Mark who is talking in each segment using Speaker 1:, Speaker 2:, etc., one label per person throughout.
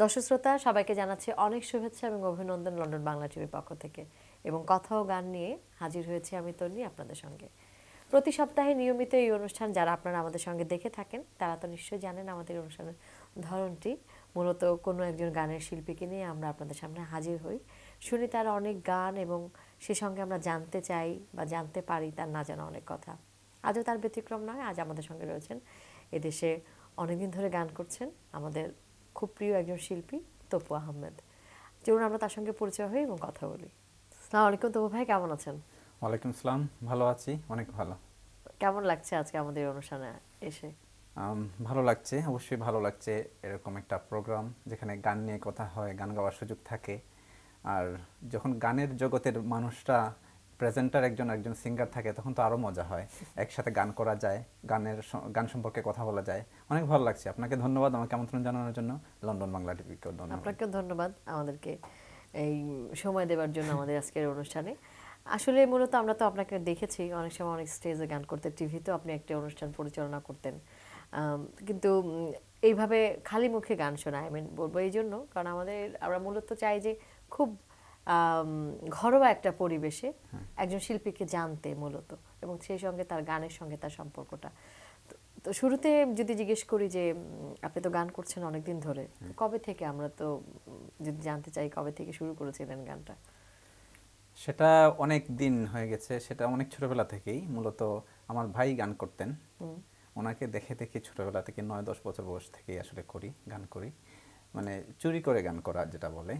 Speaker 1: দর্শক শ্রোতা সবাইকে জানাচ্ছি অনেক শুভেচ্ছা এবং অভিনন্দন লন্ডন বাংলা টিভির পক্ষ থেকে এবং কথা ও গান নিয়ে হাজির হয়েছি আমি তন্নি আপনাদের সঙ্গে। প্রতি সপ্তাহে নিয়মিত এই অনুষ্ঠান যারা আপনারা আমাদের সঙ্গে দেখে থাকেন, তারা তো নিশ্চয়ই জানেন আমাদের অনুষ্ঠানের ধরনটি। মূলত কোনো একজন গানের শিল্পীকে নিয়ে আমরা আপনাদের সামনে হাজির হই। শুনি তার অনেক গান এবং সে সঙ্গে আমরা জানতে চাই বা জানতে পারি তার না জানা অনেক কথা। আজও তার ব্যতিক্রম নয় আজ আমাদের সঙ্গে রয়েছেন। এদেশে অনেকদিন ধরে গান করছেন আমাদের খুব প্রিয় একজন শিল্পী তপু আহমেদ। চলুন আমরা তার সঙ্গে পরিচয় হই এবং কথা বলি। সালাম আলাইকুম তপু ভাই কেমন আছেন?
Speaker 2: ওয়ালাইকুম আসসালাম ভালো আছি অনেক ভালো।
Speaker 1: কেমন লাগছে আজকে আমাদের অনুষ্ঠানে এসে?
Speaker 2: ভালো লাগছে অবশ্যই ভালো লাগছে এরকম একটা প্রোগ্রাম যেখানে গান নিয়ে কথা হয় গান গাওয়ার সুযোগ থাকে। আর যখন গানের জগতের মানুষরা প্রেজেন্টার একজন একজন সিঙ্গার থাকে, তখন তো আরও মজা হয়। একসাথে গান করা যায়, গানের গান সম্পর্কে কথা বলা যায়। অনেক ভালো লাগছে। আপনাকে ধন্যবাদ আমাকে আমন্ত্রণ জানানোর জন্য। লন্ডন বাংলা টিভিকেও ধন্যবাদ।
Speaker 1: আপনাকেও ধন্যবাদ আমাদেরকে এই সময় দেওয়ার জন্য আমাদের আজকের অনুষ্ঠানে। আসলে মূলত আমরা তো আপনাকে দেখেছি, অনেক সময় অনেক স্টেজে গান করতে টিভিতেও আপনি একটি অনুষ্ঠান পরিচালনা করতেন। কিন্তু এইভাবে খালি মুখে গান শোনা আই মিন বলব এই জন্য কারণ আমাদের, আমরা মূলত চাই যে খুব ঘরোয়া একটা পরিবেশে একজন শিল্পীকে জানতে মূলত এবং সেই সঙ্গে তার গানের সঙ্গে তার সম্পর্কটা। তো- তো শুরুতে যদি জিজ্ঞেস করি যে আপনি তো গান করছেন অনেকদিন ধরে কবে থেকে আমরা তো যদি জানতে চাই কবে থেকে শুরু করেছিলেন গানটা?
Speaker 2: সেটা অনেক দিন হয়ে গেছে সেটা অনেক ছোটবেলা থেকেই। মূলত আমার ভাই গান করতেন। ওনাকে দেখে দেখে ছোটবেলা থেকে নয় দশ বছর বয়স থেকেই আসলে করি গান করি। মানে চুরি করে গান করা যেটা বলে।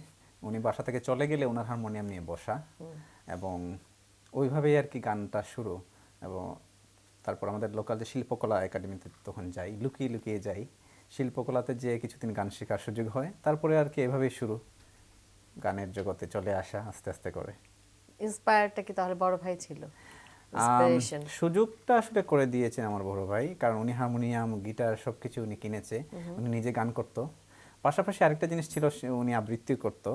Speaker 2: উনি বাসা থেকে চলে গেলে ওনার হারমোনিয়াম নিয়ে বসা এবং ওইভাবেই আর কি গানটা শুরু এবং তারপর আমাদের লোকাল যে শিল্পকলা একাডেমিতে তখন যাই লুকিয়ে লুকিয়ে যাই শিল্পকলাতে যে কিছুদিন গান শেখার সুযোগ হয় তারপরে আর কি এভাবেই শুরু। গানের জগতে চলে আসা আস্তে আস্তে করে।
Speaker 1: ইন্সপায়ারটা কি তাহলে বড় ভাই ছিল?
Speaker 2: সুযোগটা আসলে করে দিয়েছেন আমার বড় ভাই কারণ উনি হারমোনিয়াম গিটার সবকিছু উনি কিনেছে। উনি নিজে গান করতো। পাশাপাশি আরেকটা জিনিস ছিল উনি আবৃত্তি করতো।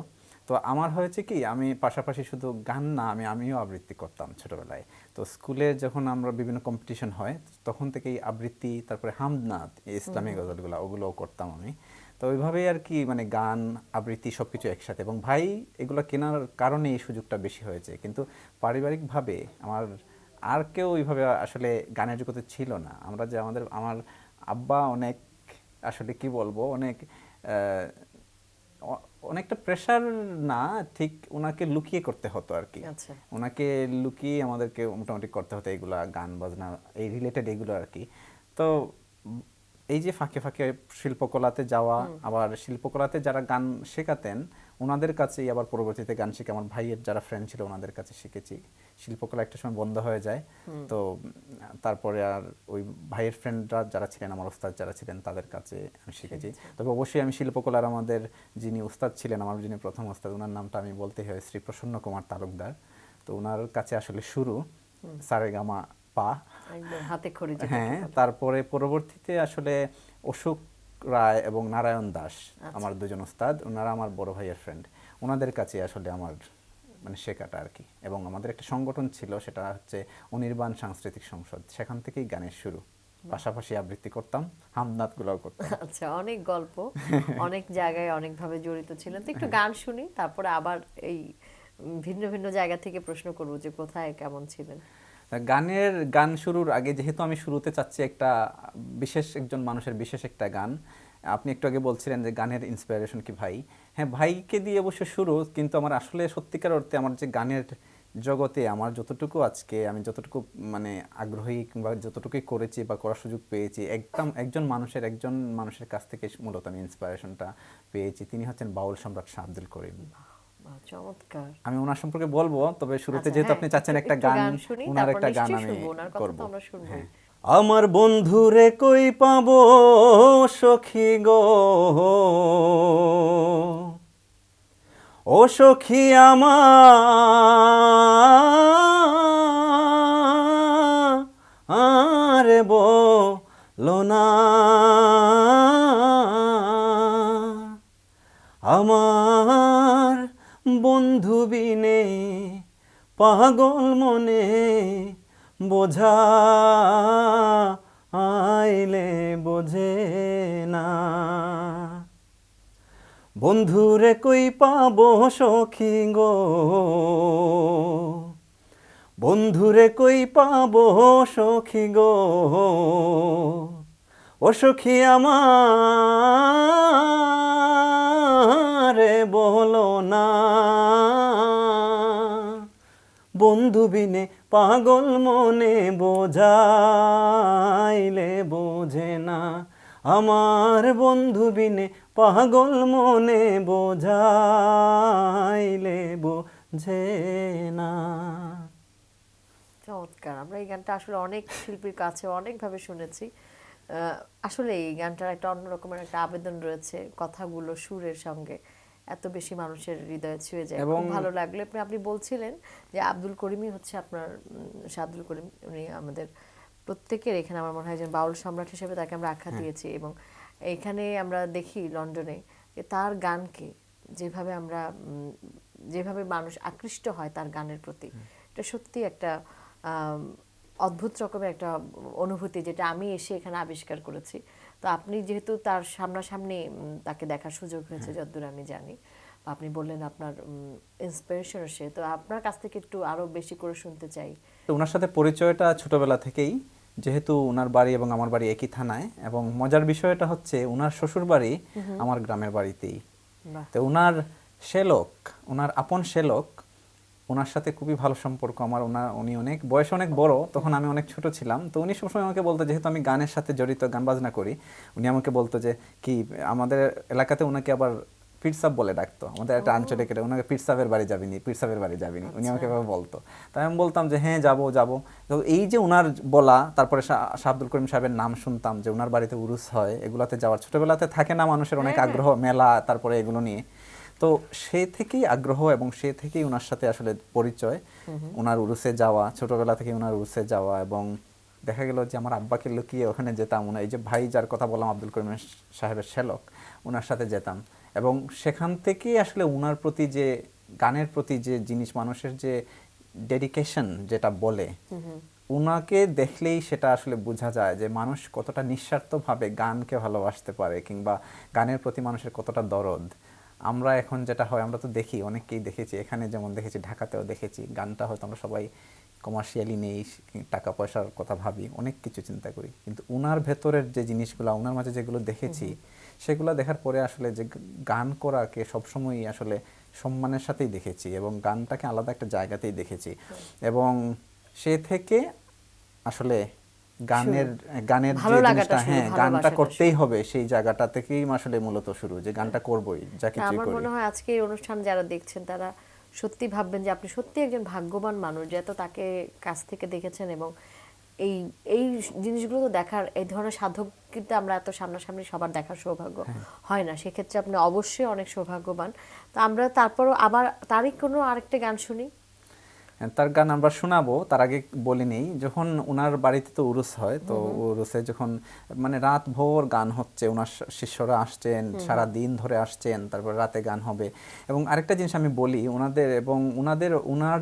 Speaker 2: তো আমার হয়েছে কি আমি পাশাপাশি শুধু গান না আমি আমিও আবৃত্তি করতাম ছোটবেলায়। তো স্কুলে যখন আমরা বিভিন্ন কম্পিটিশন হয় তখন থেকেই আবৃত্তি তারপরে হামদনাথ এই ইসলামী গজলগুলো ওগুলোও করতাম আমি। তো ওইভাবেই আর কি মানে গান আবৃত্তি সব কিছু একসাথে। এবং ভাই এগুলো কেনার কারণে এই সুযোগটা বেশি হয়েছে। কিন্তু পারিবারিকভাবে আমার আর কেউ ওইভাবে আসলে গানের জগতে ছিল না। আমরা যে আমাদের আমার আব্বা অনেক আসলে কি বলব অনেক অনেকটা প্রেশার না ঠিক ওনাকে লুকিয়ে করতে হতো আর কি।
Speaker 1: আচ্ছা।
Speaker 2: ওনাকে লুকিয়ে আমাদেরকে মোটামুটি করতে হতো এইগুলা গান বাজনা এই রিলেটেড এইগুলো আর কি। তো এই যে ফাঁকে ফাঁকে শিল্পকলাতে যাওয়া আবার শিল্পকলাতে যারা গান শেখাতেন ওনাদের কাছেই আবার পরবর্তীতে গান শিখে আমার ভাইয়ের যারা ফ্রেন্ড ছিল ওনাদের কাছে শিখেছি। শিল্পকলা একটা সময় বন্ধ হয়ে যায়। তো তারপরে আর ওই ভাইয়ের ফ্রেন্ডরা যারা ছিলেন আমার ওস্তাদ যারা ছিলেন তাদের কাছে আমি শিখেছি। তবে অবশ্যই আমি শিল্পকলার আমাদের যিনি উস্তাদ ছিলেন আমার যিনি প্রথম ওস্তাদ ওনার নামটা আমি বলতে হয় শ্রী প্রসন্ন কুমার তালুকদার। তো ওনার কাছে আসলে শুরু। সারেগামা পা।
Speaker 1: হাতে খড়ি
Speaker 2: হ্যাঁ তারপরে পরবর্তীতে আসলে অশোক রায় এবং নারায়ণ দাস আমার দুজন উস্তাদ ওনারা আমার বড় ভাইয়ের ফ্রেন্ড ওনাদের কাছে আসলে আমার মানে শেখাটা আর কি। এবং আমাদের একটা সংগঠন ছিল সেটা হচ্ছে অনির্বাণ সাংস্কৃতিক সংসদ। সেখান থেকেই গানের শুরু। পাশাপাশি আবৃত্তি করতাম হামনাথ গুলাও করতাম।
Speaker 1: আচ্ছা অনেক গল্প অনেক জায়গায় অনেকভাবে জড়িত ছিলেন তো একটু গান শুনি তারপরে আবার এই ভিন্ন ভিন্ন জায়গা থেকে প্রশ্ন করব যে কোথায় কেমন ছিলেন?
Speaker 2: গানের গান শুরুর আগে যেহেতু আমি শুরুতে চাচ্ছি একটা বিশেষ একজন মানুষের বিশেষ একটা গান, আপনি একটু আগে বলছিলেন যে গানের ইন্সপিরেশন কি ভাই? হ্যাঁ ভাইকে দিয়ে অবশ্য শুরু, কিন্তু আমার আসলে সত্যিকার অর্থে আমার যে গানের জগতে আমার যতটুকু আজকে, আমি যতটুকু মানে আগ্রহী কিংবা যতটুকুই করেছি বা করার সুযোগ পেয়েছি, একদম একজন মানুষের একজন মানুষের কাছ থেকে মূলত আমি ইন্সপিরেশনটা পেয়েছি। তিনি হচ্ছেন বাউল সম্রাট শাহ আব্দুল করিম।
Speaker 1: চমৎকার।
Speaker 2: আমি ওনার সম্পর্কে বলব তবে শুরুতে
Speaker 1: আচ্ছা,
Speaker 2: যেহেতু
Speaker 1: হ্যাঁ,
Speaker 2: আপনি চাচ্ছেন
Speaker 1: একটা
Speaker 2: গান ওনার একটা গান আমি করব।
Speaker 1: আমরা।
Speaker 2: হ্যাঁ।
Speaker 3: আমার বন্ধুরে কই পাবো সখী গো? ও সখী আমার বলো না। আমার বন্ধু বিনে, পাগল মনে বোঝা আইলে বোঝে না। বন্ধুরে কই পাবো সখী গো? বন্ধুরে কই পাবো সখী গো? ও সখী আমারে বলো না। বন্ধু বিনে পাগল মনে বোঝাইলে বোঝে না। আমার বন্ধু বিনে পাগল মনে বোঝাইলে বোঝে না।
Speaker 1: চমৎকার। আমরা এই গানটা আসলে অনেক শিল্পীর কাছে অনেকভাবে শুনেছি। আসলে এই গানটার একটা অন্যরকমের একটা আবেদন রয়েছে কথাগুলো সুরের সঙ্গে। এত বেশি মানুষের হৃদয়ে ছুঁয়ে যায়। এবং ভালো লাগল। আপনি আপনি বলছিলেন যে আব্দুল করিমই হচ্ছে আপনার আব্দুল করিম উনি আমাদের প্রত্যেকের এখানে আমার মনে হয় যে বাউল সম্রাট হিসেবে তাকে আমরা আখ্যা দিয়েছি এবং এখানে আমরা দেখি লন্ডনে যে তার গানকে যেভাবে আমরা যেভাবে মানুষ আকৃষ্ট হয় তার গানের প্রতি এটা সত্যি একটা অদ্ভুত রকমের একটা অনুভূতি যেটা আমি এসে এখানে আবিষ্কার করেছি। তো আপনি যেহেতু তার সামনাসামনি তাকে দেখার সুযোগ হয়েছে যতদূর আমি জানি আপনি বললেন আপনার ইন্সপিরেশন সে তো আপনার কাছ থেকে একটু আরও বেশি করে শুনতে চাই।
Speaker 2: তো ওনার সাথে পরিচয়টা ছোটবেলা থেকেই যেহেতু ওনার বাড়ি এবং আমার বাড়ি একই থানায় এবং মজার বিষয়টা হচ্ছে ওনার শ্বশুর বাড়ি আমার গ্রামের বাড়িতেই। তো ওনার শ্যালক ওনার আপন শ্যালক ওনার সাথে খুবই ভালো সম্পর্ক আমার ওনার উনি অনেক বয়স অনেক বড় তখন আমি অনেক ছোট ছিলাম তো উনি সবসময় আমাকে বলতো যেহেতু আমি গানের সাথে জড়িত গান বাজনা করি উনি আমাকে বলতো যে কি আমাদের এলাকাতে ওনাকে আবার পিরসাব বলে ডাকতো আমাদের একটা আঞ্চলিক এটা ওনাকে পিরসাবের বাড়ি যাবিনি পিরসাবের বাড়ি যাবিনি উনি আমাকে এভাবে বলতো। তাই আমি বলতাম যে হ্যাঁ যাব যাব। তো এই যে ওনার বলা তারপরে শাহ শাহ আব্দুল করিম সাহেবের নাম শুনতাম যে ওনার বাড়িতে উরুস হয় এগুলাতে যাওয়ার ছোটবেলাতে থাকে না মানুষের অনেক আগ্রহ মেলা তারপরে এগুলো নিয়ে। তো সে থেকেই আগ্রহ এবং সে থেকেই ওনার সাথে আসলে পরিচয়। ওনার উরুসে যাওয়া ছোটবেলা থেকে ওনার উরুসে যাওয়া এবং দেখা গেল যে আমার আব্বাকে লুকিয়ে ওখানে যেতাম ওনা এই যে ভাই যার কথা বললাম আব্দুল করিম সাহেবের শ্যালক ওনার সাথে যেতাম। এবং সেখান থেকেই আসলে ওনার প্রতি যে গানের প্রতি যে জিনিস মানুষের যে ডেডিকেশন যেটা বলে উনাকে দেখলেই সেটা আসলে বোঝা যায় যে মানুষ কতটা নিঃস্বার্থভাবে গানকে ভালোবাসতে পারে কিংবা গানের প্রতি মানুষের কতটা দরদ। আমরা এখন যেটা হয় আমরা তো দেখি অনেককেই দেখেছি। এখানে যেমন দেখেছি ঢাকাতেও দেখেছি। গানটা হয়তো আমরা সবাই কমার্শিয়ালি নেই টাকা পয়সার কথা ভাবি অনেক কিছু চিন্তা করি। কিন্তু উনার ভেতরের যে জিনিসগুলো উনার মাঝে যেগুলো দেখেছি সেগুলো দেখার পরে আসলে যে গান করাকে সবসময়ই আসলে সম্মানের সাথেই দেখেছি এবং গানটাকে আলাদা একটা জায়গাতেই দেখেছি। এবং সে থেকে আসলে গানের গানের যে জিনিসটা হ্যাঁ গানটা করতেই হবে সেই জায়গাটা থেকেই আসলে মূলত শুরু যে গানটা করবই যা কিছুই
Speaker 1: আমার মনে হয় আজকে এই অনুষ্ঠান যারা দেখছেন তারা সত্যি ভাববেন যে আপনি সত্যি একজন ভাগ্যবান মানুষ যে এত তাকে কাছ থেকে দেখেছেন এবং এই এই জিনিসগুলো তো দেখার এই ধরনের সাধক কিন্তু আমরা এত সামনাসামনি সবার দেখার সৌভাগ্য হয়। না। সেক্ষেত্রে আপনি অবশ্যই অনেক সৌভাগ্যবান। তো আমরা তারপরও আবার তারই কোনো আরেকটা গান শুনি?
Speaker 2: হ্যাঁ, তার গান আমরা শোনাবো তার আগে বলে নেই যখন ওনার বাড়িতে তো উরুস হয় তো উরুসে যখন মানে রাত ভোর গান হচ্ছে ওনার শিষ্যরা আসছেন সারা দিন ধরে আসছেন তারপর রাতে গান হবে। এবং আরেকটা জিনিস আমি বলি ওনাদের এবং ওনাদের ওনার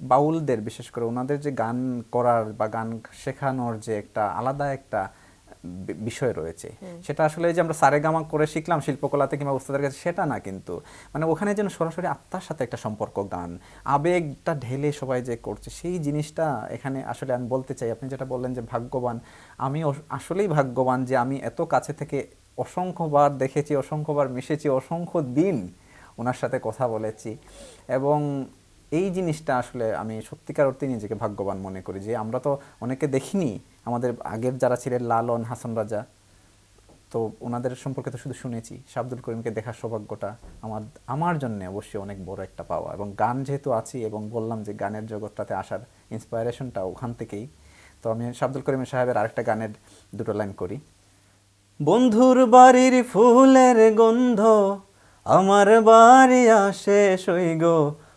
Speaker 2: বাউলদের বিশেষ করে ওনাদের যে গান করার বা গান শেখানোর যে একটা আলাদা একটা বিষয় রয়েছে। সেটা আসলে যে আমরা সারেগামা করে শিখলাম শিল্পকলাতে কিংবা উস্তাদের কাছে সেটা না কিন্তু। মানে ওখানে যেন সরাসরি আত্মার সাথে একটা সম্পর্ক গান আবেগটা ঢেলে সবাই যে করছে সেই জিনিসটা এখানে আসলে আমি বলতে চাই। আপনি যেটা বললেন যে ভাগ্যবান আমি আসলেই ভাগ্যবান যে আমি এত কাছে থেকে অসংখ্যবার দেখেছি অসংখ্যবার মিশেছি অসংখ্য দিন ওনার সাথে কথা বলেছি। এবং এই জিনিসটা আসলে আমি সত্যিকার অর্থে নিজেকে ভাগ্যবান মনে করি যে আমরা তো অনেকে দেখিনি, আমাদের আগের যারা ছিলেন লালন, হাসান রাজা, তো ওনাদের সম্পর্কে তো শুধু শুনেছি। শাহ আব্দুল করিমকে দেখার সৌভাগ্যটা আমার আমার জন্য অবশ্যই অনেক বড় একটা পাওয়া। এবং গান যেহেতু আছি এবং বললাম যে গানের জগৎটাতে আসার ইন্সপায়ারেশনটা ওখান থেকেই, তো আমি শাহ আব্দুল করিম সাহেবের আরেকটা গানের দুটো লাইন করি।
Speaker 3: বন্ধুর বাড়ির ফুলের গন্ধ, আমার বাড়ি আসে সৈগ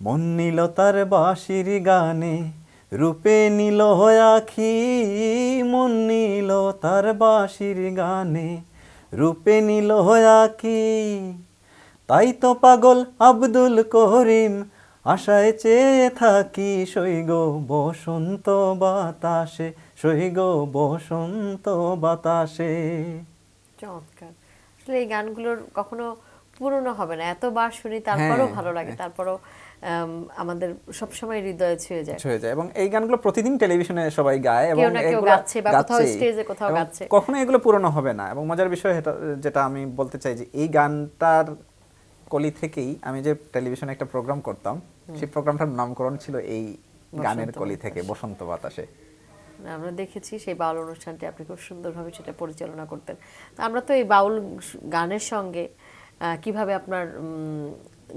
Speaker 3: মন নিল তার বাঁশির গানে রূপে নিল আখি মন নিল তার বাঁশির গানে রূপে নিল আখি। তাই তো পাগল আব্দুল করিম আশায় চেয়ে থাকি সৈগ বসন্ত বাতাসে সৈগ বসন্ত বাতাসে।
Speaker 1: চমৎকার। আসলে এই গানগুলোর কখনো পুরনো হবে না এতবার শুনি তারপরও
Speaker 2: হ্যাঁ,
Speaker 1: ভালো লাগে তারপরও আম, আমাদের সবসময় হৃদয়ে ছুঁয়ে যায়।
Speaker 2: হয়ে যায়। এবং এই গানগুলো প্রতিদিন টেলিভিশনে সবাই গায় এবং
Speaker 1: গাচ্ছে বা কোথাও স্টেজে কোথাও গাচ্ছে।
Speaker 2: কখনো এগুলো পুরনো হবে না। এবং মজার বিষয় এটা যেটা আমি বলতে চাই যে এই গানটার কলি থেকেই আমি যে টেলিভিশনে একটা প্রোগ্রাম করতাম সেই প্রোগ্রামটার নামকরণ ছিল এই গানের কলি থেকে বসন্ত বাতাসে।
Speaker 1: আমরা দেখেছি সেই বাউল অনুষ্ঠানটি আপনি খুব সুন্দরভাবে সেটা পরিচালনা করতেন। তো আমরা তো এই বাউল গানের সঙ্গে কীভাবে আপনার উম,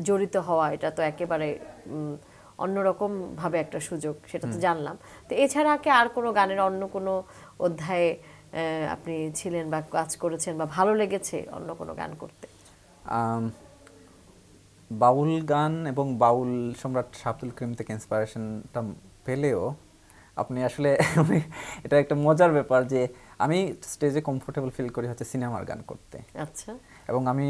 Speaker 1: জড়িত হওয়া এটা তো একেবারে উম, অন্যরকম ভাবে একটা সুযোগ সেটা তো জানলাম। তো এছাড়া কি আর কোনো গানের অন্য কোনো অধ্যায়ে আপনি ছিলেন বা কাজ করেছেন বা ভালো লেগেছে অন্য কোনো গান করতে?
Speaker 2: বাউল গান এবং বাউল সম্রাট শাব্দুল করিম থেকে ইন্সপিরেশনটা পেলেও আপনি আসলে এটা একটা মজার ব্যাপার যে আমি স্টেজে কমফোর্টেবল ফিল করি হচ্ছে সিনেমার গান করতে।
Speaker 1: আচ্ছা।
Speaker 2: এবং আমি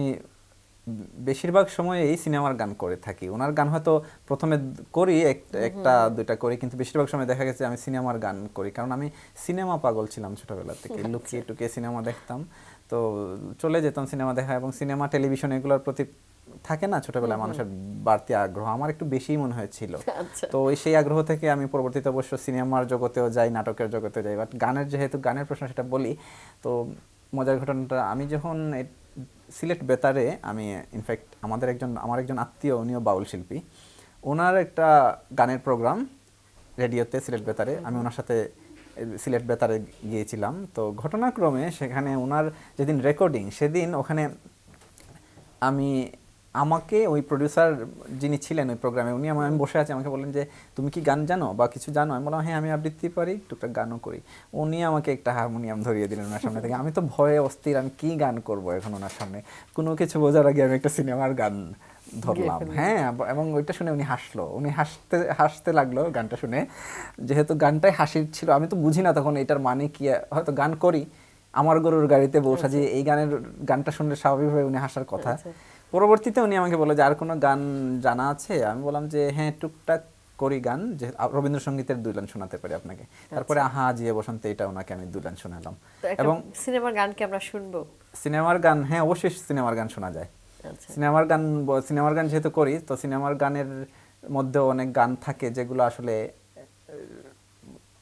Speaker 2: বেশিরভাগ সময় এই সিনেমার গান করে থাকি। ওনার গান হয়তো প্রথমে করি এক- একটা দুইটা করি কিন্তু বেশিরভাগ সময় দেখা গেছে আমি সিনেমার গান করি। কারণ আমি সিনেমা পাগল ছিলাম ছোটবেলা থেকে লুকিয়ে টুকিয়ে সিনেমা দেখতাম। তো চলে যেতাম সিনেমা দেখা এবং সিনেমা টেলিভিশন এগুলোর প্রতি থাকে না ছোটবেলায় মানুষের বাড়তি আগ্রহ আমার একটু বেশিই মনে হয়েছিল।
Speaker 1: আচ্ছা।
Speaker 2: তো ওই সেই আগ্রহ থেকে আমি পরবর্তীতে অবশ্য সিনেমার জগতেও যাই নাটকের জগতেও যাই। বাট গানের যেহেতু গানের প্রশ্ন সেটা বলি তো মজার ঘটনাটা আমি যখন সিলেট বেতারে আমি ইনফ্যাক্ট আমাদের একজন আমার একজন আত্মীয় উনিও বাউল শিল্পী। ওনার একটা গানের প্রোগ্রাম রেডিওতে সিলেট বেতারে। আমি ওনার সাথে সিলেট বেতারে গিয়েছিলাম। তো ঘটনাক্রমে সেখানে ওনার যেদিন রেকর্ডিং সেদিন ওখানে আমি আমাকে ওই প্রডিউসার যিনি ছিলেন ওই প্রোগ্রামে উনি আমার আমি বসে আছি আমাকে বললেন যে তুমি কি গান জানো বা কিছু জানো? আমি বললাম হ্যাঁ আমি আবৃত্তি পারি টুকটাক গানও করি। উনি আমাকে একটা হারমোনিয়াম ধরিয়ে দিলেন ওনার সামনে থেকে। আমি তো ভয়ে অস্থির আমি কি গান করব এখন ওনার সামনে? কোনো কিছু বোঝার আগে আমি একটা সিনেমার গান ধরলাম। হ্যাঁ এবং ওইটা শুনে উনি হাসলো। উনি হাসতে হাসতে লাগল গানটা শুনে। যেহেতু গানটাই হাসির ছিল আমি তো বুঝি না তখন এটার মানে কি হয়তো গান করি আমার গরুর গাড়িতে বসা যে এই গানের গানটা শুনলে স্বাভাবিকভাবে উনি হাসার কথা। পরবর্তীতে উনি আমাকে বলল যে আর কোনো গান জানা আছে? আমি বললাম যে হ্যাঁ টুকটাক করি গান যে রবীন্দ্রসঙ্গীতের দুই লাইন শোনাতে পারি আপনাকে। তারপরে আহা জিয়ে বসন্তে এটা ওনাকে আমি দুই লাইন শোনালাম। এবং
Speaker 1: সিনেমার গান কি আমরা শুনব?
Speaker 2: সিনেমার গান হ্যাঁ অবশ্যই সিনেমার গান শোনা যায়।
Speaker 1: আচ্ছা।
Speaker 2: সিনেমার গান সিনেমার গান যেহেতু করি তো সিনেমার গানের মধ্যে অনেক গান থাকে যেগুলো আসলে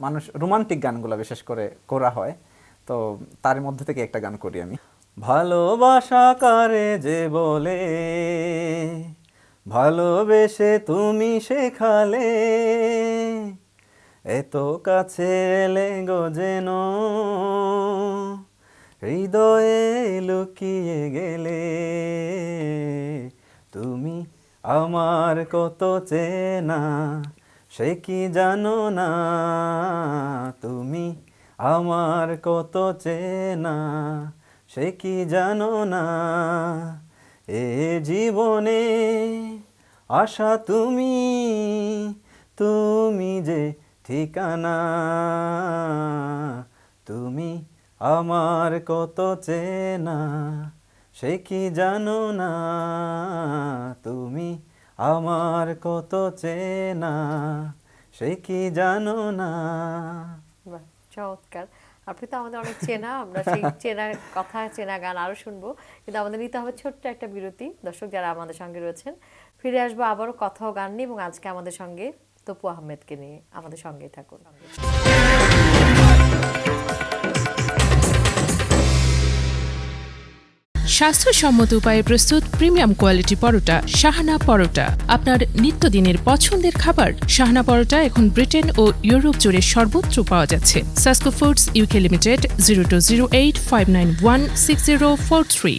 Speaker 2: মানুষ রোমান্টিক গানগুলো বিশেষ করে করা হয়। তো তার মধ্যে থেকে একটা গান করি আমি।
Speaker 3: ভালোবাসা কারে যে বলে? ভালোবেসে তুমি শেখালে। এত কাছে এলে গো যেন হৃদয়ে লুকিয়ে গেলে। তুমি আমার কত চেনা, সে কি জানো না? তুমি আমার কত চেনা সে কি জানো না? এ জীবনে আশা তুমি তুমি যে ঠিকানা? তুমি আমার কত চেনা? সে কি জানো না? তুমি আমার কত চেনা? সে কি জানো না?
Speaker 1: চমৎকার। আপনি তো আমাদের অনেক চেনা, আমরা সেই চেনা কথা, চেনা গান আরও শুনব। কিন্তু আমাদের নিতে হবে ছোট্ট একটা বিরতি। দর্শক যারা আমাদের সঙ্গে রয়েছেন, ফিরে আসব আবারও কথা ও গান নিয়ে এবং আজকে আমাদের সঙ্গে তপু আহমেদকে নিয়ে। আমাদের সঙ্গেই থাকুন।
Speaker 4: স্বাস্থ্যসম্মত উপায়ে প্রস্তুত প্রিমিয়াম কোয়ালিটি পরোটা শাহানা পরোটা। আপনার নিত্যদিনের পছন্দের খাবার শাহানা পরোটা এখন ব্রিটেন ও ইউরোপ জুড়ে সর্বত্র পাওয়া যাচ্ছে। Sasco foods UK limited, zero two zero eight five nine one six zero four three.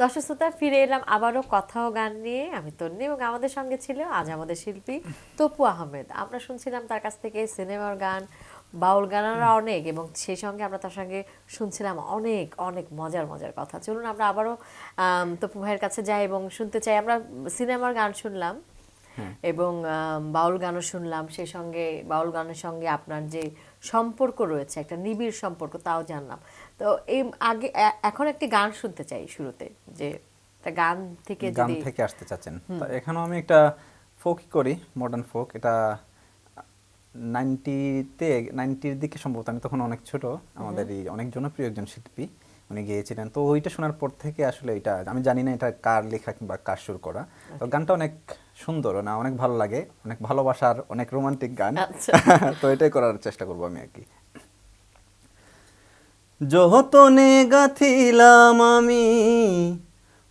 Speaker 1: দর্শক শ্রোতা, ফিরে এলাম আবারও কথা ও গান নিয়ে। আমি তন্নি এবং আমাদের সঙ্গে ছিল আজ আমাদের শিল্পী তপু আহমেদ। আমরা শুনছিলাম তার কাছ থেকে সিনেমার গান বাউল গানারা অনেক এবং সেই সঙ্গে আমরা তার সঙ্গে শুনছিলাম অনেক অনেক মজার মজার কথা। চলুন আমরা আবারও তপু ভাইয়ের কাছে যাই এবং শুনতে চাই। আমরা সিনেমার গান শুনলাম এবং আম, বাউল গানও শুনলাম। সেই সঙ্গে বাউল গানের সঙ্গে আপনার যে সম্পর্ক রয়েছে একটা নিবিড় সম্পর্ক তাও জানলাম। তো এই আগে এখন একটি গান শুনতে চাই শুরুতে যে একটা গান থেকে
Speaker 2: গান থেকে আসতে চাচ্ছেন। এখানেও আমি একটা ফোকই করি মডার্ন ফোক এটা নাইনটিতে নাইনটির দিকে সম্ভবত আমি তখন অনেক ছোট আমাদের এই অনেক জনপ্রিয় একজন শিল্পী উনি গিয়েছিলেন। তো ওইটা শোনার পর থেকে আসলে এটা আমি জানি না এটা কার লেখা কিংবা কার সুর করা। তো গানটা অনেক সুন্দর না অনেক ভালো লাগে অনেক ভালোবাসার অনেক রোমান্টিক গান।
Speaker 1: আচ্ছা।
Speaker 2: তো এটাই করার চেষ্টা করব আমি আর কি।
Speaker 3: যতনে গাথিলাম আমি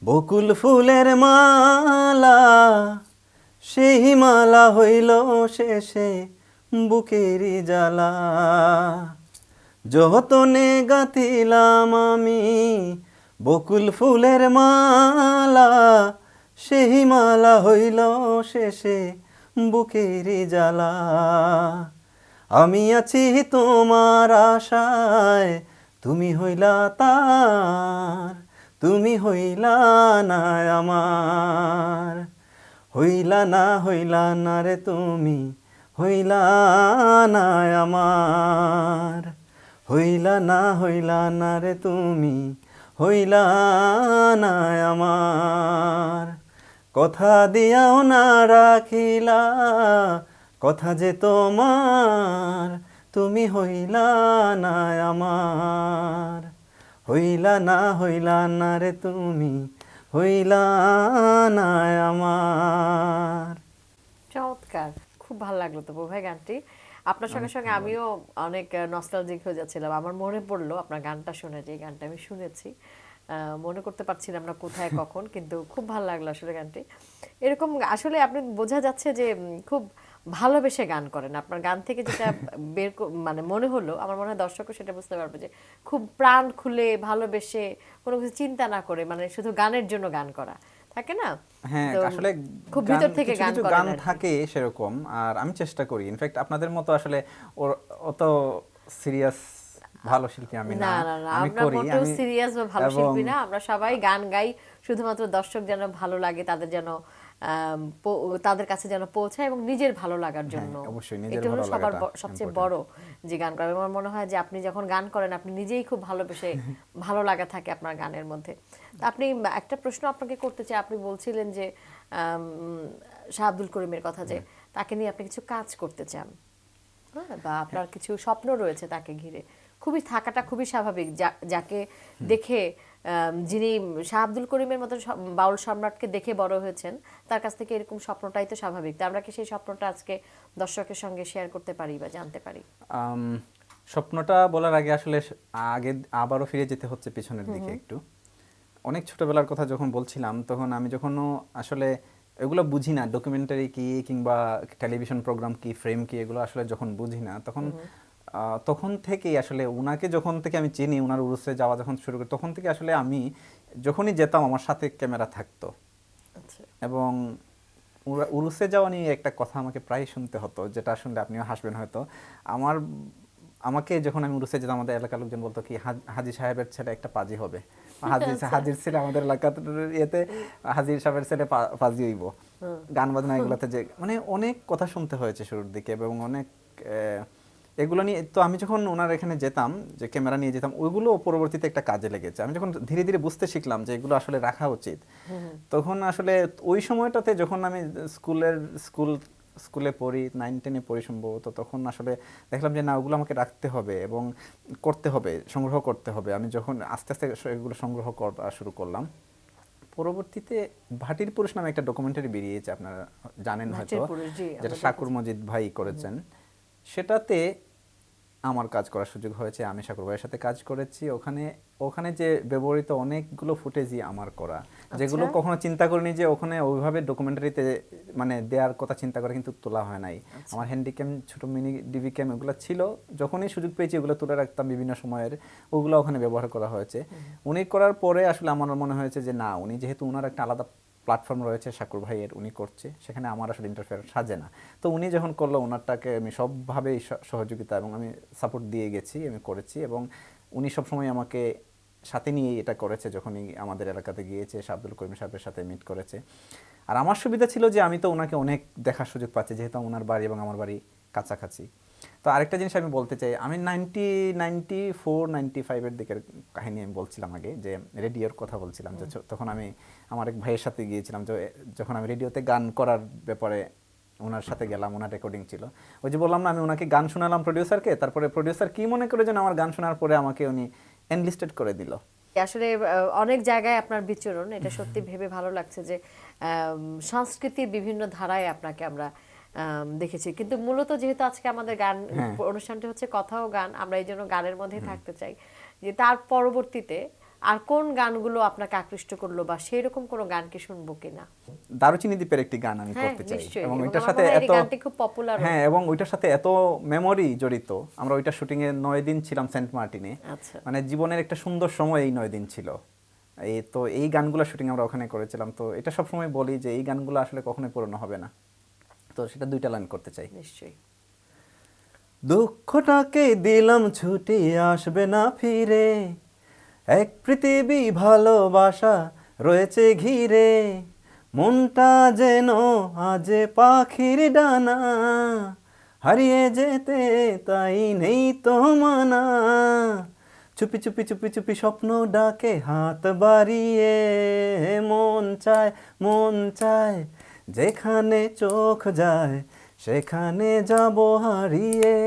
Speaker 3: বকুল ফুলের মালা সেই মালা হইল শেষে বুকেরই জ্বালা। যতনে গাথিলাম আমি বকুল ফুলের মালা, সেই মালা হইল শেষে বুকেরই জ্বালা। আমি আছি তোমার আশায়, তুমি হইলা তার, তুমি হইলা না আমার। হইলা না হইলা না রে তুমি হইলা না আমার। হইলা না হইলা না রে তুমি। হইলা না আমার। কথা দিয়াও না, রাখিলা। কথা যে তোমার। তুমি হইলা না আমার। হইলা না হইলা না রে তুমি। হইলা না আমার।
Speaker 1: চমৎকার। ভালো লাগল তো ভাই গানটি। আপনার সঙ্গে সঙ্গে আমিও অনেক নস্টালজিক হয়ে যাচ্ছিলাম। আমার মনে পড়ল আপনার গানটা শুনে যে গানটা আমি শুনেছি মনে করতে পারছিলাম না কোথায় কখন কিন্তু খুব ভালো লাগল আসলে গানটি। এরকম আসলে আপনি বোঝা যাচ্ছে যে খুব ভালোবেসে গান করেন। আপনার গান থেকে যেটা বের মানে মনে হলো আমার মনে হয় দর্শকও সেটা বুঝতে পারবে যে খুব প্রাণ খুলে ভালোবেসে কোনো কিছু চিন্তা না করে মানে শুধু গানের জন্য গান করা। থাকে না?
Speaker 2: হ্যাঁ আসলে
Speaker 1: খুব ভিতর থেকে গান
Speaker 2: কিছু গান থাকে সেরকম আর আমি চেষ্টা করি। ইনফ্যাক্ট আপনাদের মতো আসলে অত সিরিয়াস ভালো শিল্পী আমি না। আমি করি আমি
Speaker 1: সিরিয়াস বা ভালো শিল্পী না। আমরা সবাই গান গাই শুধুমাত্র দর্শক যেন ভালো লাগে তাদের যেন তাদের কাছে যেন পৌঁছায় এবং নিজের ভালো লাগার জন্য।
Speaker 2: হ্যাঁ, নিজের
Speaker 1: এটা হলো সবার সবচেয়ে। বড় যে গান করা। আমার মনে হয় যে আপনি যখন গান করেন আপনি নিজেই খুব ভালোবেসে ভালো লাগা থাকে আপনার গানের মধ্যে। তা আপনি একটা প্রশ্ন আপনাকে করতে চাই। আপনি বলছিলেন যে শাহ আব্দুল করিমের কথা যে তাকে নিয়ে আপনি কিছু কাজ করতে চান। হ্যাঁ, বা আপনার কিছু স্বপ্ন রয়েছে তাকে ঘিরে। খুবই থাকাটা খুবই স্বাভাবিক। যা- যাকে দেখে যিনি শাহ আব্দুল করিমের মতো বাউল সম্রাটকে দেখে বড় হয়েছেন তার কাছ থেকে এরকম স্বপ্নটাই তো স্বাভাবিক। তা আমরা কি সেই স্বপ্নটা আজকে দর্শকের সঙ্গে শেয়ার করতে পারি বা জানতে পারি?
Speaker 2: স্বপ্নটা বলার আগে আসলে আগে আবারও ফিরে যেতে হচ্ছে পিছনের দিকে একটু। অনেক ছোটবেলার কথা যখন বলছিলাম তখন আমি যখনও আসলে এগুলো বুঝি না ডকুমেন্টারি কি কিংবা টেলিভিশন প্রোগ্রাম কি ফ্রেম কি এগুলো আসলে যখন বুঝি না তখন তখন থেকেই আসলে ওনাকে যখন থেকে আমি চিনি ওনার উরুসে যাওয়া যখন শুরু করি তখন থেকে আসলে আমি যখনই যেতাম আমার সাথে ক্যামেরা থাকতো।
Speaker 1: আচ্ছা।
Speaker 2: এবং উরা- উরুসে যাওয়া নিয়ে একটা কথা আমাকে প্রায় শুনতে হতো যেটা শুনলে আপনিও হাসবেন হয়তো। আমার আমাকে যখন আমি উরুসে যেতাম আমাদের এলাকার লোকজন বলতো কি হাজ- হাজি সাহেবের ছেলে একটা পাজি হবে। হাজির হাজির ছেলে আমাদের এলাকার ইয়েতে হাজির সাহেবের ছেলে পাজি হইব। গান বাজনা এগুলোতে যে মানে অনেক কথা শুনতে হয়েছে শুরুর দিকে এবং অনেক এগুলো নিয়ে তো আমি যখন ওনার এখানে যেতাম যে ক্যামেরা নিয়ে যেতাম ওইগুলো পরবর্তীতে একটা কাজে লেগেছে। আমি যখন ধীরে ধীরে বুঝতে শিখলাম যে এগুলো আসলে রাখা উচিত তখন আসলে ওই সময়টাতে যখন আমি স্কুলের স্কুল স্কুলে পড়ি নাইন টেনে পড়ি সম্ভবত তখন আসলে দেখলাম যে না ওগুলো আমাকে রাখতে হবে এবং করতে হবে সংগ্রহ করতে হবে। আমি যখন আস্তে আস্তে এগুলো সংগ্রহ করা শুরু করলাম পরবর্তীতে ভাটির পুরুষ নামে একটা ডকুমেন্টারি বেরিয়েছে আপনারা জানেন হয়তো যেটা শাকুর মজিদ ভাই করেছেন। সেটাতে আমার কাজ করার সুযোগ হয়েছে আমি শাকুর ভাইয়ের সাথে কাজ করেছি ওখানে ওখানে যে ব্যবহৃত অনেকগুলো ফুটেজই আমার করা যেগুলো
Speaker 1: আচ্ছা।
Speaker 2: কখনো চিন্তা করিনি যে ওখানে ওইভাবে ডকুমেন্টারিতে মানে দেওয়ার কথা চিন্তা করে কিন্তু তোলা হয় নাই
Speaker 1: আচ্ছা।
Speaker 2: আমার হ্যান্ডিক্যাম ছোট মিনি ডিবি ক্যাম এগুলো ছিল যখনই সুযোগ পেয়েছি ওগুলো তুলে রাখতাম বিভিন্ন সময়ের ওগুলো ওখানে ব্যবহার করা হয়েছে উনি করার পরে আসলে আমার মনে হয়েছে যে না উনি যেহেতু ওনার একটা আলাদা প্ল্যাটফর্ম রয়েছে শাকুর ভাইয়ের, উনি করছে। সেখানে আমার আসলে ইন্টারফেয়ার সাজে না। তো উনি যখন করল, ওনারটাকে আমি সবভাবেই সহযোগিতা এবং আমি সাপোর্ট দিয়ে গেছি, আমি করেছি এবং উনি সবসময় আমাকে সাথে নিয়ে এটা করেছে যখনই আমাদের এলাকাতে গিয়েছে আব্দুল করিম সাহেবের সাথে মিট করেছে। আর আমার সুবিধা ছিল যে আমি তো ওনাকে অনেক দেখার সুযোগ পাচ্ছি, যেহেতু ওনার বাড়ি এবং আমার বাড়ি কাছাকাছি। তো আরেকটা জিনিস আমি বলতে চাই আমি নাইনটি নাইনটি ফোর নাইনটি ফাইভের দিকের কাহিনী আমি বলছিলাম আগে যে রেডিওর কথা বলছিলাম যে তখন আমি আমার এক ভাইয়ের সাথে গিয়েছিলাম যে যখন আমি রেডিওতে গান করার ব্যাপারে ওনার সাথে গেলাম ওনার রেকর্ডিং ছিল। ওই যে বললাম না আমি ওনাকে গান শোনালাম প্রডিউসারকে তারপরে প্রডিউসার কি মনে করে যেন আমার গান শোনার পরে আমাকে উনি এনলিস্টেড করে দিল।
Speaker 1: আসলে অনেক জায়গায় আপনার বিচরণ এটা সত্যি ভেবে ভালো লাগছে যে সংস্কৃতির বিভিন্ন ধারায় আপনাকে আমরা আম, দেখেছি। কিন্তু মূলত যেহেতু আজকে আমাদের গান
Speaker 2: হ্যাঁ।
Speaker 1: অনুষ্ঠানটি হচ্ছে কথা ও গান আমরা এই জন্য গানের মধ্যেই থাকতে চাই। যে তার পরবর্তীতে আর কোন গানগুলো আপনাকে আকৃষ্ট করল বা সেই রকম কোনো গান কি শুনব কিনা?
Speaker 2: দারুচিনি দ্বীপের একটি গান আমি
Speaker 1: হ্যাঁ,
Speaker 2: করতে চাই। এবং ওইটার সাথে এত
Speaker 1: গানটি খুব ও।
Speaker 2: হ্যাঁ এবং ওইটার সাথে এত মেমোরি জড়িত। আমরা ওইটা শুটিং এ নয় দিন ছিলাম সেন্ট মার্টিনে।
Speaker 1: আচ্ছা।
Speaker 2: মানে জীবনের একটা সুন্দর সময় এই নয় দিন ছিল। এই তো এই গানগুলো শুটিং আমরা ওখানে করেছিলাম। তো এটা সবসময় বলি যে এই গানগুলো আসলে কখনোই পূরণ হবে না। তো সেটা দুইটা লাইন করতে চাই।
Speaker 1: নিশ্চয়ই।
Speaker 3: দুঃখটাকে দিলাম ছুটি আসবে না ফিরে এক পৃথিবী ভালোবাসা রয়েছে ঘিরে মনটা যেন আজ পাখির ডানা হারিয়ে যেতে তাই নেই তো মানা। চুপি চুপি চুপি চুপি স্বপ্ন ডাকে হাত বাড়িয়ে মন চায় মন চায় যেখানে চোখ যায়, সেখানে যাব হারিয়ে।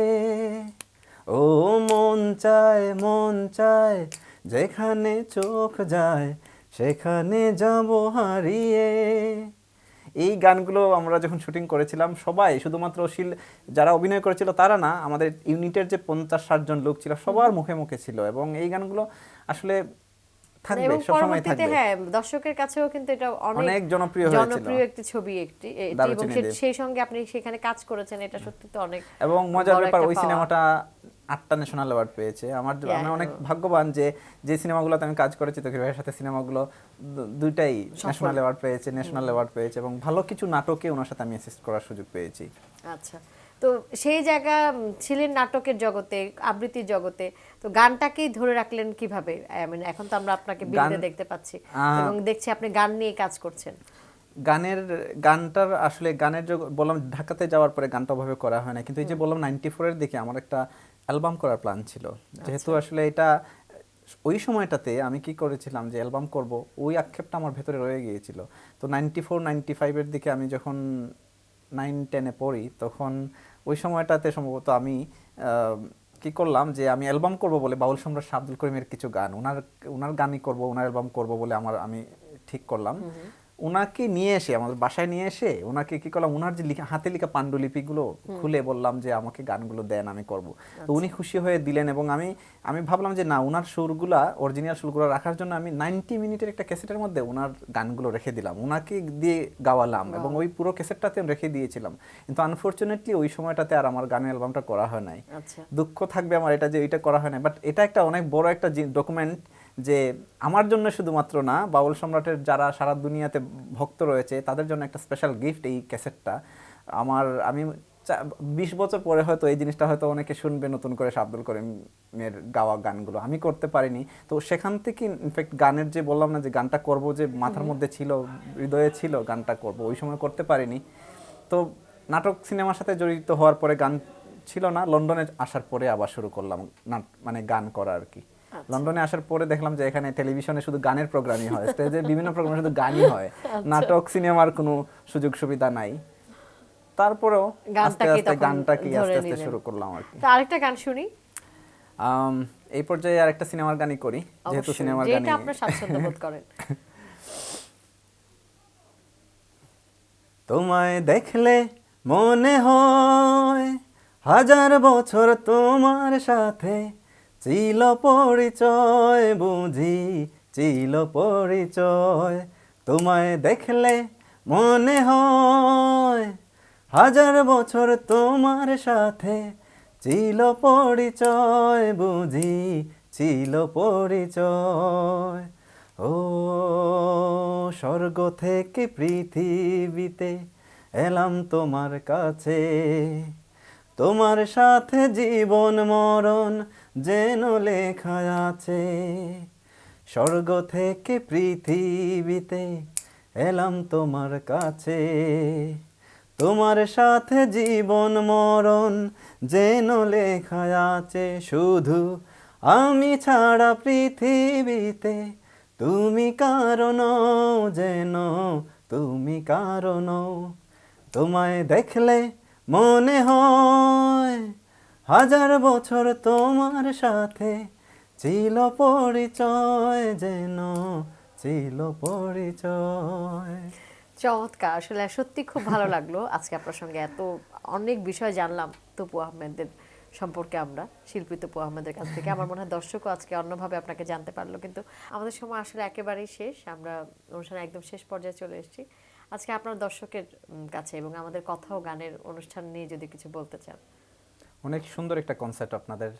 Speaker 3: ও মন চায় মন চায়, যেখানে চোখ যায়, সেখানে যাব হারিয়ে।
Speaker 2: এই গানগুলো আমরা যখন শুটিং করেছিলাম, সবাই, শুধুমাত্র শিল, যারা অভিনয় করেছিল তারা না, আমাদের ইউনিটের যে পঞ্চাশ ষাট জন লোক ছিল, সবার মুখে মুখে ছিল। এবং এই গানগুলো আসলে থাকবে থাকবে।
Speaker 1: হ্যাঁ দর্শকের কাছেও কিন্তু এটা অনেক
Speaker 2: জনপ্রিয় হয়েছিল।
Speaker 1: জনপ্রিয় একটি ছবি একটি এবং। সেই সঙ্গে আপনি সেখানে কাজ করেছেন এটা সত্যি তো অনেক
Speaker 2: এবং মজার ব্যাপার ওই সিনেমাটা আটটা ন্যাশনাল অ্যাওয়ার্ড পেয়েছে। আমার আমি অনেক ভাগ্যবান যে যে সিনেমাগুলোতে আমি কাজ করেছি তকির ভাইয়ের সাথে সিনেমাগুলো দুইটাই ন্যাশনাল অ্যাওয়ার্ড পেয়েছে ন্যাশনাল অ্যাওয়ার্ড পেয়েছে এবং ভালো কিছু নাটকে ওনার সাথে আমি অ্যাসিস্ট করার সুযোগ পেয়েছি।
Speaker 1: আচ্ছা। তো সেই জায়গা ছিলেন নাটকের জগতে আবৃত্তির জগতে। তো গানটাকেই ধরে রাখলেন কীভাবে? এখন তো আমরা আপনাকে বিলতে দেখতে পাচ্ছি এবং দেখছি আপনি গান নিয়ে কাজ করছেন।
Speaker 2: গানের গানটার আসলে গানের বললাম ঢাকাতে যাওয়ার পরে গানটা ওভাবে করা হয় না। কিন্তু এই যে বললাম নাইনটি ফোরের দিকে আমার একটা অ্যালবাম করার প্ল্যান ছিল। যেহেতু আসলে এটা ওই সময়টাতে আমি কি করেছিলাম যে অ্যালবাম করব ওই আক্ষেপটা আমার ভেতরে রয়ে গিয়েছিল। তো নাইনটি ফোর নাইনটি ফাইভের দিকে আমি যখন নাইন টেনে পড়ি, তখন ওই সময়টাতে সম্ভবত আমি কি করলাম যে আমি অ্যালবাম করব বলে বাউল সম্রাট শাহ আব্দুল করিমের কিছু গান ওনার ওনার গানই করব ওনার অ্যালবাম করব বলে আমার, আমি ঠিক করলাম। ওনাকে নিয়ে এসে আমাদের বাসায় নিয়ে এসে ওনাকে কি করলাম ওনার যে লিখা হাতে লেখা পাণ্ডুলিপিগুলো খুলে বললাম যে আমাকে গানগুলো দেন আমি করব। তো উনি খুশি হয়ে দিলেন এবং আমি আমি ভাবলাম যে না ওনার সুরগুলা অরিজিনাল সুরগুলো রাখার জন্য আমি নাইনটি মিনিটের একটা ক্যাসেটের মধ্যে ওনার গানগুলো রেখে দিলাম। ওনাকে দিয়ে গাওয়ালাম এবং ওই পুরো ক্যাসেটটাতে আমি রেখে দিয়েছিলাম। কিন্তু আনফর্চুনেটলি ওই সময়টাতে আর আমার গানের অ্যালবামটা করা হয় নাই।
Speaker 1: আচ্ছা।
Speaker 2: দুঃখ থাকবে আমার এটা যে এটা করা হয় না বাট এটা একটা অনেক বড় একটা ডকুমেন্ট যে আমার জন্য শুধুমাত্র না বাউল সম্রাটের যারা সারা দুনিয়াতে ভক্ত রয়েছে তাদের জন্য একটা স্পেশাল গিফট এই ক্যাসেটটা আমার আমি বিশ বছর পরে হয়তো এই জিনিসটা হয়তো অনেকে শুনবে নতুন করে শাহ আব্দুল করিমের গাওয়া গানগুলো। আমি করতে পারিনি। তো সেখান থেকে ইনফ্যাক্ট গানের যে বললাম না যে গানটা করব যে মাথার মধ্যে ছিল হৃদয়ে ছিল গানটা করব। ওই সময় করতে পারিনি। তো নাটক সিনেমার সাথে জড়িত হওয়ার পরে গান ছিল না। লন্ডনে আসার পরে আবার শুরু করলাম নাট- মানে গান করা আর কি। লন্ডনে আসার পরে দেখলাম যে এখানে টেলিভিশনে শুধু গানের প্রোগ্রামই হয়। স্টেজে বিভিন্ন প্রোগ্রামে শুধু গানই হয়। নাটক সিনেমার কোনো সুযোগ সুবিধা নাই। তারপরেও আস্তে আস্তে
Speaker 1: তখন
Speaker 2: গানটাকে আস্তে আস্তে শুরু করলাম আর কি।
Speaker 1: আরেকটা গান শুনি।
Speaker 2: এই পর্যায়ে আরেকটা সিনেমার গানই করি যেহেতু সিনেমার
Speaker 1: যেটা
Speaker 2: গানই।
Speaker 1: আপনার স্বাচ্ছন্দ্য বোধ করেন।
Speaker 3: তোমায় দেখলে মনে হয় হাজার বছর তোমার সাথে ছিল পরিচয় বুঝি চিল পরিচয়। তোমায় দেখলে মনে হয়, হাজার বছর তোমার সাথে চিল পরিচয় বুঝি, ছিল পরিচয়। ও, স্বর্গ থেকে পৃথিবীতে এলাম তোমার কাছে। তোমার সাথে জীবন মরণ যেন লেখা আছে, স্বর্গ থেকে পৃথিবীতে এলাম তোমার কাছে। তোমার সাথে জীবন মরণ যেন লেখা আছে, শুধু আমি ছাড়া পৃথিবীতে তুমি কারণ যেন, তুমি কারণ তোমায় দেখলে মনে হয় হাজার বছর তোমার সাথে ছিল পরিচয় যেন ছিল পরিচয়।
Speaker 1: চমৎকার, আসলে সত্যি খুব ভালো লাগল আজকে আপনার সঙ্গে এত অনেক বিষয় জানলাম তপু আহমেদের সম্পর্কে আমরা, শিল্পী তপু আহমেদের কাছ থেকে। আমার মনে হয় দর্শকও আজকে অন্যভাবে আপনাকে জানতে পারল, কিন্তু আমাদের সময় আসলে একেবারেই শেষ। আমরা অনুষ্ঠানে একদম শেষ পর্যায়ে চলে এসেছি। আজকে আপনার দর্শকের কাছে এবং আমাদের কথা ও গানের অনুষ্ঠান নিয়ে যদি কিছু বলতে চান।
Speaker 2: অনেক সুন্দর একটা কনসেপ্ট আপনাদের,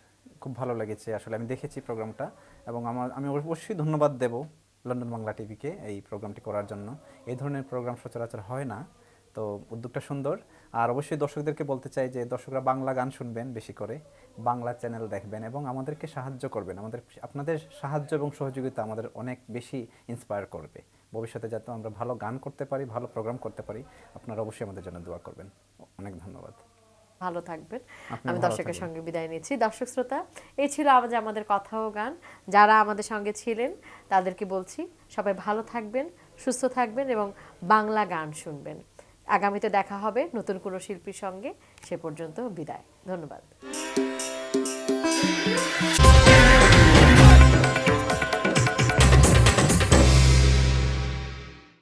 Speaker 2: খুব ভালো লেগেছে। আসলে আমি দেখেছি প্রোগ্রামটা এবং আমার, আমি অবশ্যই ধন্যবাদ দেব লন্ডন বাংলা টিভিকে এই প্রোগ্রামটি করার জন্য। এই ধরনের প্রোগ্রাম সচরাচর হয় না, তো উদ্যোগটা সুন্দর। আর অবশ্যই দর্শকদেরকে বলতে চাই যে, দর্শকরা বাংলা গান শুনবেন বেশি করে, বাংলা চ্যানেল দেখবেন এবং আমাদেরকে সাহায্য করবেন। আমাদের, আপনাদের সাহায্য এবং সহযোগিতা আমাদের অনেক বেশি ইন্সপায়ার করবে। ভবিষ্যতে যাতে আমরা ভালো গান করতে পারি, ভালো প্রোগ্রাম করতে পারি, আপনারা অবশ্যই আমাদের জন্য দোয়া করবেন। অনেক ধন্যবাদ।
Speaker 1: ভালো থাকবেন। আমি দর্শকের সঙ্গে বিদায় নিচ্ছি। দর্শক শ্রোতা এই ছিল আমাদের আমাদের কথা ও গান। যারা আমাদের সঙ্গে ছিলেন তাদেরকে বলছি সবাই ভালো থাকবেন সুস্থ থাকবেন এবং বাংলা গান শুনবেন। আগামীতে দেখা হবে নতুন কোনো শিল্পীর সঙ্গে। সে পর্যন্ত বিদায়। ধন্যবাদ।